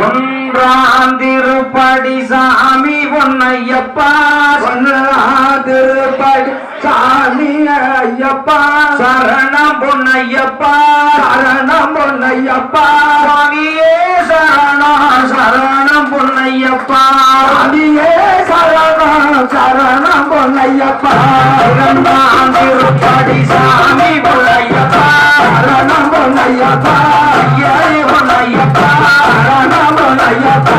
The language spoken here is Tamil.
ஒன்றாம் திருப்படி சாமி ஒன்னையப்பா ஒன்றாம் திருப்படி சாமி ஐயப்பா சரணம் பொன்னையப்பா சரணம் பொன்னையப்பா சாமியே சரணா சரணம் பொன்னையப்பா சாமியே சரணா சரணம் பொன்னையப்பா. இரண்டாம் திருப்படி சாமி பொன்னையப்பா சரணம் பொன்னையப்பா. yeah, yeah.